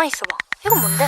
가만히 있어봐. 이건 뭔데?